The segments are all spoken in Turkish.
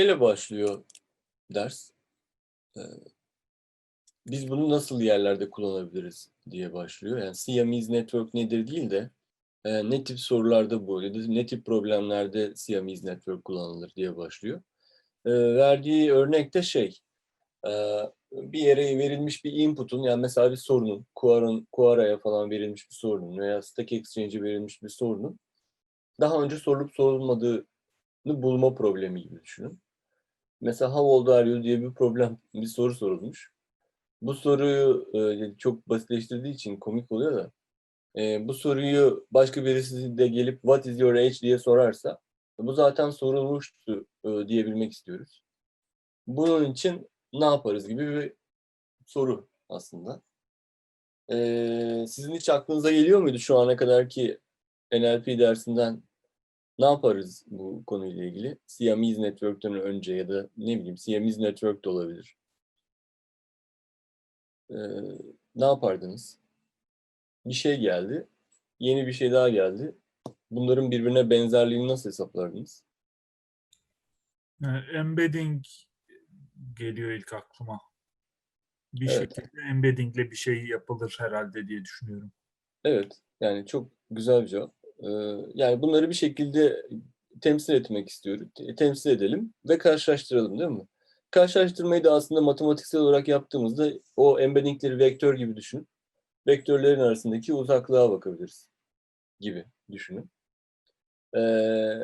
Neyle başlıyor ders? Biz bunu nasıl yerlerde kullanabiliriz diye başlıyor. Yani Siamese Network nedir değil de ne tip sorularda bu ne tip problemlerde Siamese Network kullanılır diye başlıyor. Verdiği örnekte şey, bir yere verilmiş bir input'un yani mesela bir sorunun, Quora'ya falan verilmiş bir sorunun veya Stack Exchange'e verilmiş bir sorunun daha önce sorulup sorulmadığını bulma problemi gibi düşünün. Mesela how old are you diye bir problem, bir soru sorulmuş. Bu soruyu e, çok basitleştirdiği için komik oluyor da e, bu soruyu başka birisi de gelip what is your age diye sorarsa bu zaten sorulmuştu e, diyebilmek istiyoruz. Bunun için ne yaparız gibi bir soru aslında. E, sizin hiç aklınıza geliyor muydu şu ana kadar ki NLP dersinden ne yaparız bu konuyla ilgili? Siamese Network'ten önce ya da ne bileyim Siamese Network de olabilir. Ee, ne yapardınız? Bir şey geldi, yeni bir şey daha geldi. Bunların birbirine benzerliğini nasıl hesaplardınız? Yani embedding geliyor ilk aklıma. Bir Evet. şekilde embeddingle bir şey yapılır herhalde diye düşünüyorum. Evet, yani çok güzel bir cevap. Ee, yani bunları bir şekilde temsil etmek istiyoruz. Te- Temsil edelim ve karşılaştıralım değil mi? Karşılaştırmayı da aslında matematiksel olarak yaptığımızda o embeddingleri vektör gibi düşünün. Vektörlerin arasındaki uzaklığa bakabiliriz gibi düşünün. Ee,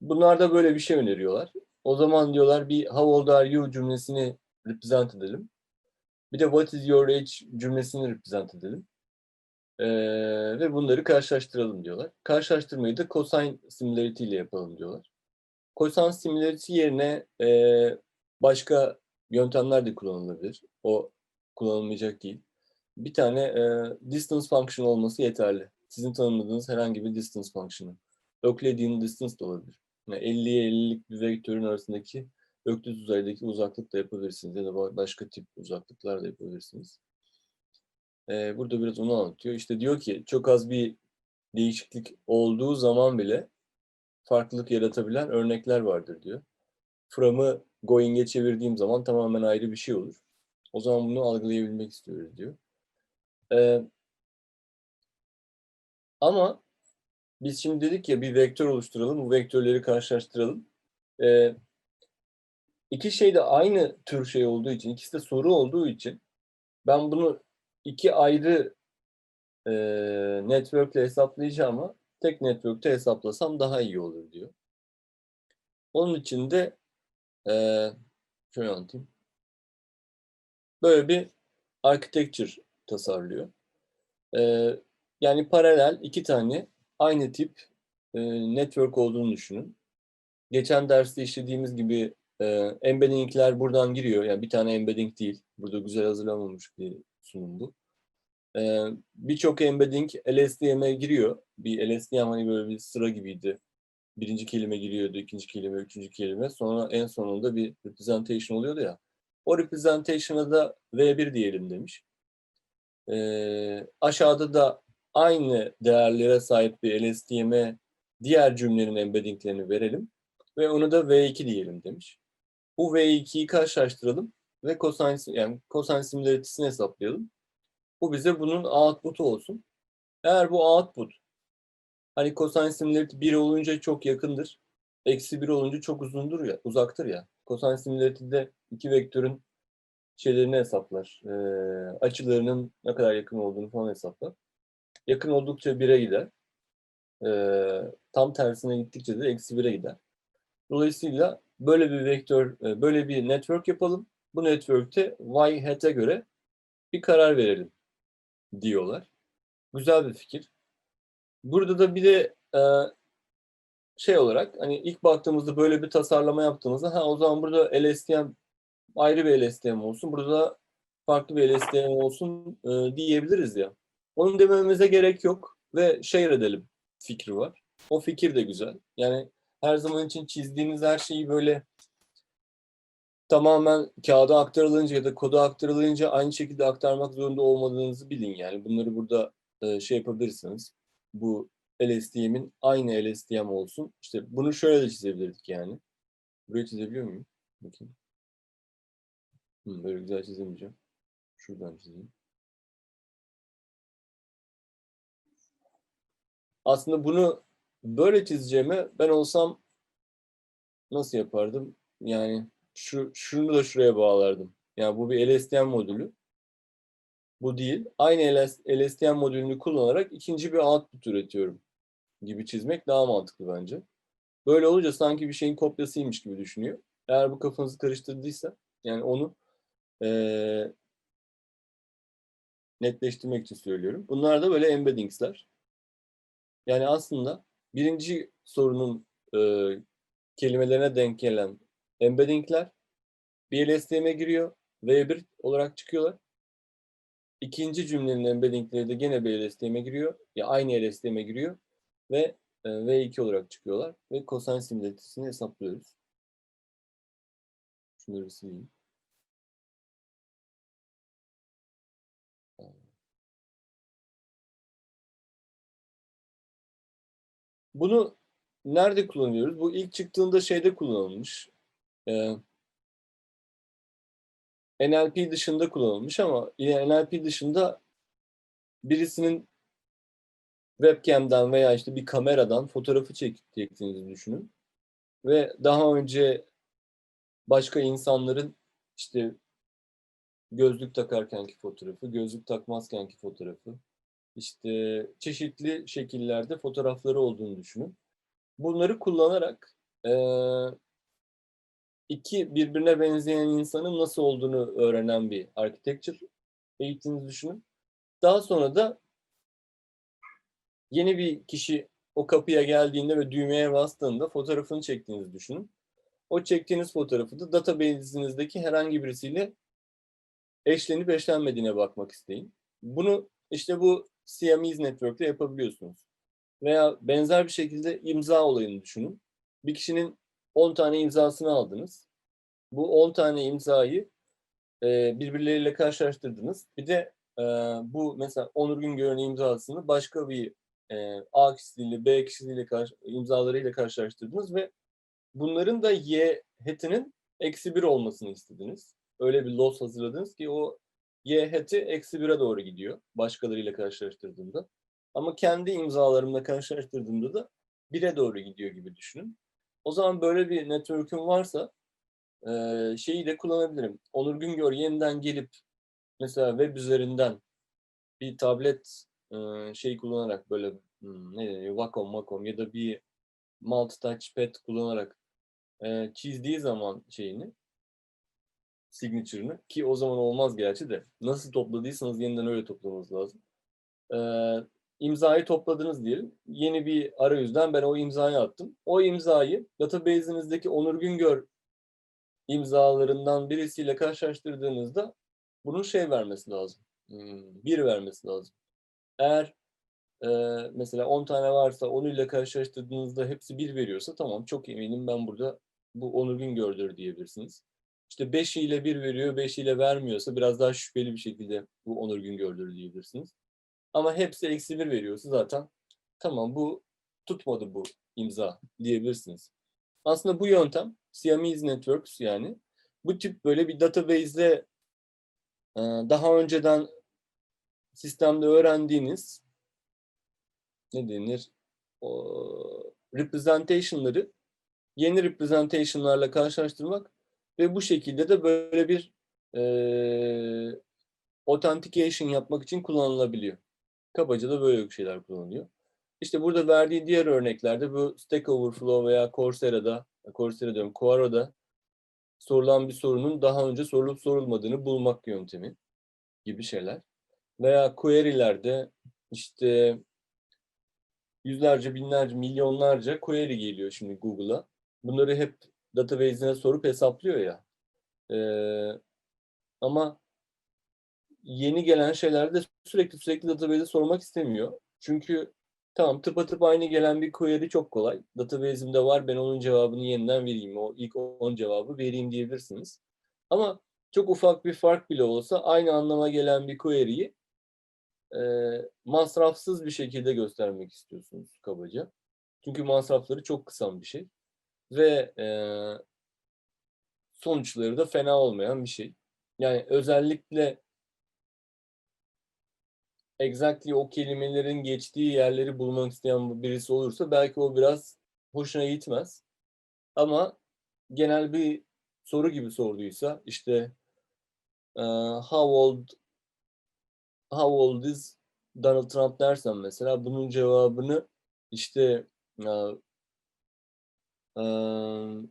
bunlar da böyle bir şey öneriyorlar. O zaman diyorlar bir how old are you cümlesini represent edelim. Bir de what is your age cümlesini represent edelim. Ee, ve bunları karşılaştıralım diyorlar. Karşılaştırmayı da cosine similarity ile yapalım diyorlar. Cosine similarity yerine e, başka yöntemler de kullanılabilir. O kullanılmayacak değil. Bir tane e, distance function olması yeterli. Sizin tanımladığınız herhangi bir distance function'ı. Euclidean distance da olabilir. Yani 50'ye 50'lik bir vektörün arasındaki öklit uzaydaki uzaklık da yapabilirsiniz ya da ba- başka tip uzaklıklar da yapabilirsiniz. Ee, burada biraz onu anlatıyor. İşte diyor ki çok az bir değişiklik olduğu zaman bile farklılık yaratabilen örnekler vardır diyor. From'ı going'e çevirdiğim zaman tamamen ayrı bir şey olur. O zaman bunu algılayabilmek istiyoruz diyor. Ee, ama biz şimdi dedik ya bir vektör oluşturalım, bu vektörleri karşılaştıralım. Ee, iki şey de aynı tür şey olduğu için, ikisi de soru olduğu için ben bunu iki ayrı e, network'le hesaplayacağıma tek network'te hesaplasam daha iyi olur diyor. Onun için de e, şöyle anlatayım. Böyle bir architecture tasarlıyor. E, yani paralel iki tane aynı tip e, network olduğunu düşünün. Geçen derste işlediğimiz gibi e, embedding'ler buradan giriyor. Yani bir tane embedding değil. Burada güzel hazırlanmamış bir sunum bu. Ee, Birçok embedding LSTM'e giriyor. Bir LSTM hani böyle bir sıra gibiydi. Birinci kelime giriyordu, ikinci kelime, üçüncü kelime. Sonra en sonunda bir representation oluyordu ya. O representation'a da V1 diyelim demiş. Ee, aşağıda da aynı değerlere sahip bir LSTM'e diğer cümlenin embeddinglerini verelim. Ve onu da V2 diyelim demiş. Bu V2'yi karşılaştıralım ve cosine, yani cosine similarity'sini hesaplayalım. Bu bize bunun output'u olsun. Eğer bu output hani cosine similarity 1 olunca çok yakındır. Eksi 1 olunca çok uzundur ya, uzaktır ya. Cosine similarity'de iki vektörün şeylerini hesaplar. Ee, açılarının ne kadar yakın olduğunu falan hesaplar. Yakın oldukça 1'e gider. Ee, tam tersine gittikçe de eksi 1'e gider. Dolayısıyla böyle bir vektör, e, böyle bir network yapalım. Bu network'te y hat'e göre bir karar verelim diyorlar. Güzel bir fikir. Burada da bir de e, şey olarak hani ilk baktığımızda böyle bir tasarlama yaptığımızda ha o zaman burada LSTM ayrı bir LSTM olsun. Burada da farklı bir LSTM olsun e, diyebiliriz ya. Onu dememize gerek yok ve share edelim fikri var. O fikir de güzel. Yani her zaman için çizdiğiniz her şeyi böyle tamamen kağıda aktarılınca ya da koda aktarılınca aynı şekilde aktarmak zorunda olmadığınızı bilin yani. Bunları burada e, şey yapabilirsiniz. Bu LSTM'in aynı LSTM olsun. İşte bunu şöyle de çizebilirdik yani. Burayı çizebiliyor muyum? Bakayım. Hı, böyle güzel çizemeyeceğim. Şuradan çizeyim. Aslında bunu böyle çizeceğime ben olsam nasıl yapardım? Yani şu şunu da şuraya bağlardım. Yani bu bir LSTM modülü. Bu değil. Aynı LS LSTM modülünü kullanarak ikinci bir output üretiyorum gibi çizmek daha mantıklı bence. Böyle olunca sanki bir şeyin kopyasıymış gibi düşünüyor. Eğer bu kafanızı karıştırdıysa yani onu eee, netleştirmek için söylüyorum. Bunlar da böyle embeddings'ler. Yani aslında birinci sorunun eee, kelimelerine denk gelen embedding'ler bir LSTM'e giriyor. V1 olarak çıkıyorlar. İkinci cümlenin embeddingleri de gene bir LSTM'e giriyor. Ya aynı LSTM'e giriyor ve e, V2 olarak çıkıyorlar ve cosine simülitesini hesaplıyoruz. Şunları sileyim. Bunu nerede kullanıyoruz? Bu ilk çıktığında şeyde kullanılmış. Ee, NLP dışında kullanılmış ama yine NLP dışında birisinin webcam'den veya işte bir kameradan fotoğrafı çektiğinizi düşünün. Ve daha önce başka insanların işte gözlük takarkenki fotoğrafı, gözlük takmazkenki fotoğrafı, işte çeşitli şekillerde fotoğrafları olduğunu düşünün. Bunları kullanarak iki birbirine benzeyen insanın nasıl olduğunu öğrenen bir architecture eğitiminizi düşünün. Daha sonra da yeni bir kişi o kapıya geldiğinde ve düğmeye bastığında fotoğrafını çektiğinizi düşünün. O çektiğiniz fotoğrafı da database'inizdeki herhangi birisiyle eşlenip eşlenmediğine bakmak isteyin. Bunu işte bu CMEs Network'te yapabiliyorsunuz. Veya benzer bir şekilde imza olayını düşünün. Bir kişinin 10 tane imzasını aldınız. Bu 10 tane imzayı e, birbirleriyle karşılaştırdınız. Bir de e, bu mesela Onur Güngör'ün imzasını başka bir e, A kişisiyle B kişisiyle karşı, imzalarıyla karşılaştırdınız ve bunların da Y hat'inin eksi bir olmasını istediniz. Öyle bir loss hazırladınız ki o Y hat'i eksi bire doğru gidiyor başkalarıyla karşılaştırdığımda. Ama kendi imzalarımla karşılaştırdığımda da bire doğru gidiyor gibi düşünün. O zaman böyle bir network'üm varsa e, şeyi de kullanabilirim. Onur Güngör yeniden gelip mesela web üzerinden bir tablet e, şey kullanarak böyle hmm, ne deniyor Wacom, Wacom ya da bir multi-touch pad kullanarak e, çizdiği zaman şeyini signature'ını ki o zaman olmaz gerçi de nasıl topladıysanız yeniden öyle toplamanız lazım. E, imzayı topladınız diyelim. Yeni bir arayüzden ben o imzayı attım. O imzayı database'inizdeki Onur Güngör imzalarından birisiyle karşılaştırdığınızda bunun şey vermesi lazım. Hmm, bir vermesi lazım. Eğer e, mesela 10 tane varsa onuyla karşılaştırdığınızda hepsi bir veriyorsa tamam çok eminim ben burada bu Onur Güngör'dür diyebilirsiniz. İşte 5 ile 1 veriyor, 5 ile vermiyorsa biraz daha şüpheli bir şekilde bu Onur Güngör'dür diyebilirsiniz. Ama hepsi eksi 1 veriyorsa zaten tamam bu tutmadı bu imza diyebilirsiniz. Aslında bu yöntem CMEs Networks yani bu tip böyle bir database'de e, daha önceden sistemde öğrendiğiniz ne denir o, representation'ları yeni representation'larla karşılaştırmak ve bu şekilde de böyle bir e, authentication yapmak için kullanılabiliyor. Kabaca da böyle şeyler kullanılıyor. İşte burada verdiği diğer örneklerde bu Stack Overflow veya Coursera'da, Coursera diyorum, Quoro'da sorulan bir sorunun daha önce sorulup sorulmadığını bulmak yöntemi gibi şeyler. Veya query'lerde işte yüzlerce, binlerce, milyonlarca query geliyor şimdi Google'a. Bunları hep database'ine sorup hesaplıyor ya. Ee, ama yeni gelen şeylerde sürekli sürekli database'e sormak istemiyor. Çünkü tamam tıpatıp aynı gelen bir query çok kolay. Database'imde var ben onun cevabını yeniden vereyim. O ilk 10 cevabı vereyim diyebilirsiniz. Ama çok ufak bir fark bile olsa aynı anlama gelen bir query'yi e, masrafsız bir şekilde göstermek istiyorsunuz kabaca. Çünkü masrafları çok kısan bir şey. Ve e, sonuçları da fena olmayan bir şey. Yani özellikle exactly o kelimelerin geçtiği yerleri bulmak isteyen birisi olursa belki o biraz hoşuna gitmez. Ama genel bir soru gibi sorduysa işte eee, how old how old is Donald Trump dersen mesela bunun cevabını işte eee, eee,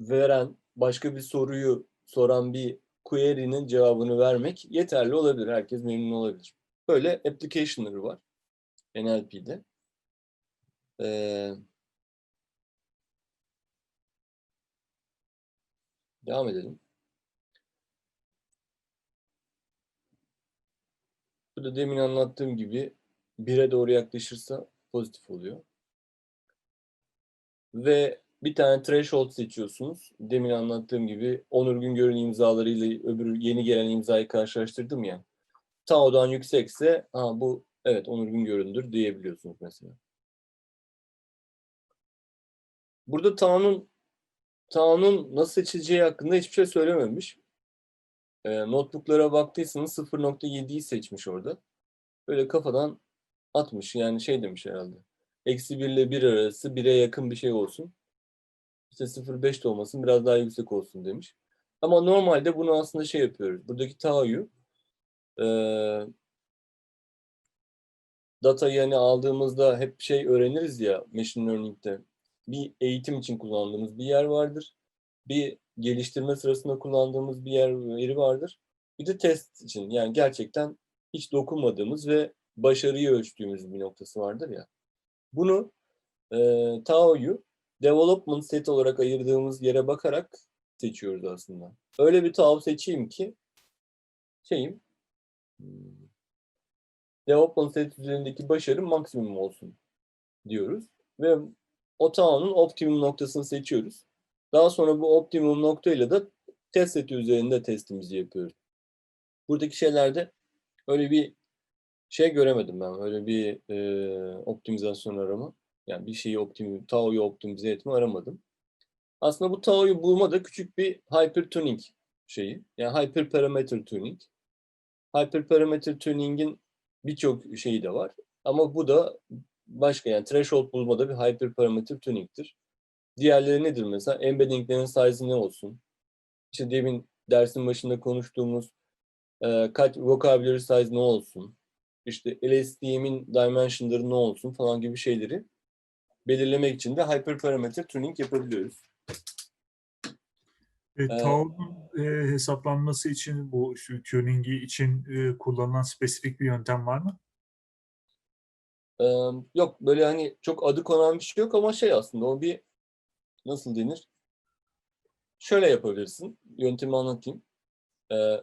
veren başka bir soruyu soran bir query'nin cevabını vermek yeterli olabilir. Herkes memnun olabilir. Böyle application'ları var NLP'de. Ee, devam edelim. Bu da demin anlattığım gibi 1'e doğru yaklaşırsa pozitif oluyor. Ve bir tane threshold seçiyorsunuz. Demin anlattığım gibi Onur Güngör'ün imzalarıyla öbür yeni gelen imzayı karşılaştırdım ya. Tao'dan yüksekse ha bu evet Onur Güngör'ündür diyebiliyorsunuz mesela. Burada Tao'nun Tao'nun nasıl seçileceği hakkında hiçbir şey söylememiş. Ee, notebook'lara baktıysanız 0.7'yi seçmiş orada. Böyle kafadan atmış. Yani şey demiş herhalde. Eksi 1 ile 1 arası 1'e yakın bir şey olsun. İşte 0.5 de olmasın biraz daha yüksek olsun demiş. Ama normalde bunu aslında şey yapıyoruz. Buradaki Tao'yu eee datayı hani aldığımızda hep şey öğreniriz ya machine learning'de. Bir eğitim için kullandığımız bir yer vardır. Bir geliştirme sırasında kullandığımız bir yer veri vardır. Bir de test için yani gerçekten hiç dokunmadığımız ve başarıyı ölçtüğümüz bir noktası vardır ya. Bunu eee Tao'yu development set olarak ayırdığımız yere bakarak seçiyoruz aslında. Öyle bir Tao seçeyim ki şeyim hmm, development set üzerindeki başarım maksimum olsun diyoruz. Ve o Tao'nun optimum noktasını seçiyoruz. Daha sonra bu optimum noktayla da test seti üzerinde testimizi yapıyoruz. Buradaki şeylerde öyle bir şey göremedim ben. Öyle bir e, optimizasyon arama. Yani bir şeyi optimize, Tao'yu optimize etme aramadım. Aslında bu Tao'yu bulma da küçük bir hypertuning şeyi. Yani hyperparameter tuning. Hyperparameter tuning'in birçok şeyi de var. Ama bu da başka yani threshold bulmada bir hyperparameter tuning'tir. Diğerleri nedir mesela? Embedding'lerin size'ı ne olsun? İşte demin dersin başında konuştuğumuz e, kaç vocabulary size ne olsun? İşte LSTM'in dimensionları ne olsun falan gibi şeyleri belirlemek için de hyperparameter tuning yapabiliyoruz. E, Tao'nun e, hesaplanması için bu şu tuning'i için e, kullanılan spesifik bir yöntem var mı? Ee, yok böyle hani çok adı konan bir şey yok ama şey aslında o bir nasıl denir? Şöyle yapabilirsin. Yöntemi anlatayım. Ee,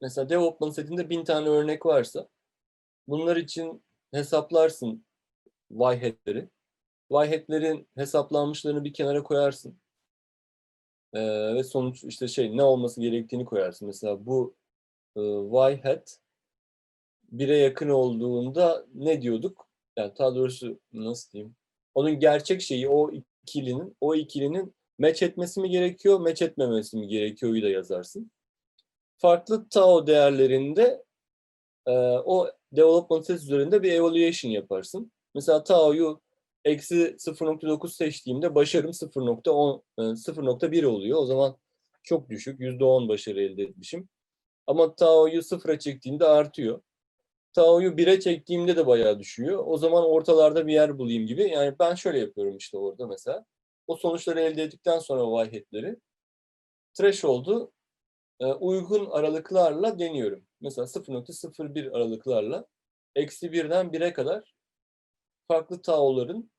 mesela development setinde bin tane örnek varsa bunlar için hesaplarsın y-hat'leri. Y-hat'lerin hesaplanmışlarını bir kenara koyarsın. Ee, ve sonuç işte şey ne olması gerektiğini koyarsın. Mesela bu e, y-hat 1'e yakın olduğunda ne diyorduk? Yani daha doğrusu nasıl diyeyim? Onun gerçek şeyi o ikilinin, o ikilinin match etmesi mi gerekiyor, match etmemesi mi gerekiyor'yu da yazarsın. Farklı tau değerlerinde e, o development set üzerinde bir evaluation yaparsın. Mesela tau'yu eksi 0.9 seçtiğimde başarım 0.10 e, 0.1 oluyor. O zaman çok düşük, %10 başarı elde etmişim. Ama tau'yu sıfıra çektiğimde artıyor. Tao'yu 1'e çektiğimde de bayağı düşüyor. O zaman ortalarda bir yer bulayım gibi. Yani ben şöyle yapıyorum işte orada mesela. O sonuçları elde ettikten sonra y-hat'leri threshold'u e, uygun aralıklarla deniyorum. Mesela 0.01 aralıklarla eksi 1'den 1'e kadar farklı tao'ların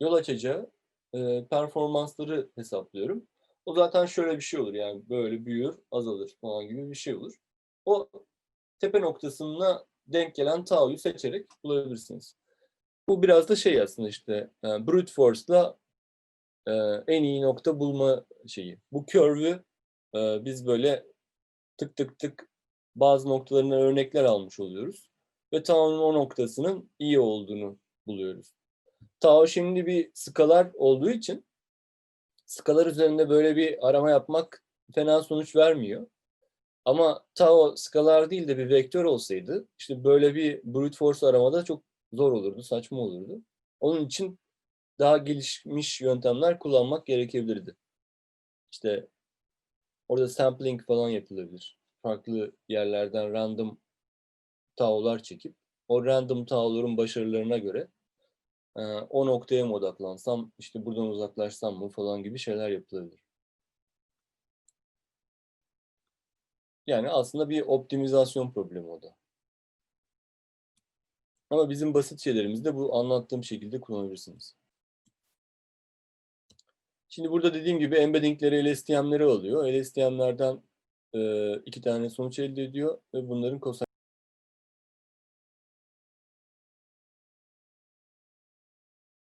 yol açacağı e, performansları hesaplıyorum. O zaten şöyle bir şey olur yani böyle büyür, azalır falan gibi bir şey olur. O tepe noktasına denk gelen Tao'yu seçerek bulabilirsiniz. Bu biraz da şey aslında işte yani brute force'la e, en iyi nokta bulma şeyi. Bu curve'ü e, biz böyle tık tık tık bazı noktalarına örnekler almış oluyoruz. Ve Tao'nun o noktasının iyi olduğunu buluyoruz. Tao şimdi bir skalar olduğu için skalar üzerinde böyle bir arama yapmak fena sonuç vermiyor. Ama ta o skalar değil de bir vektör olsaydı işte böyle bir brute force aramada çok zor olurdu, saçma olurdu. Onun için daha gelişmiş yöntemler kullanmak gerekebilirdi. İşte orada sampling falan yapılabilir. Farklı yerlerden random taolar çekip o random taoların başarılarına göre e, o noktaya mı odaklansam, işte buradan uzaklaşsam mı falan gibi şeyler yapılabilir. Yani aslında bir optimizasyon problemi o da. Ama bizim basit şeylerimizde bu anlattığım şekilde kullanabilirsiniz. Şimdi burada dediğim gibi embeddingleri, LSTM'leri alıyor. LSTM'lerden e, iki tane sonuç elde ediyor ve bunların cosine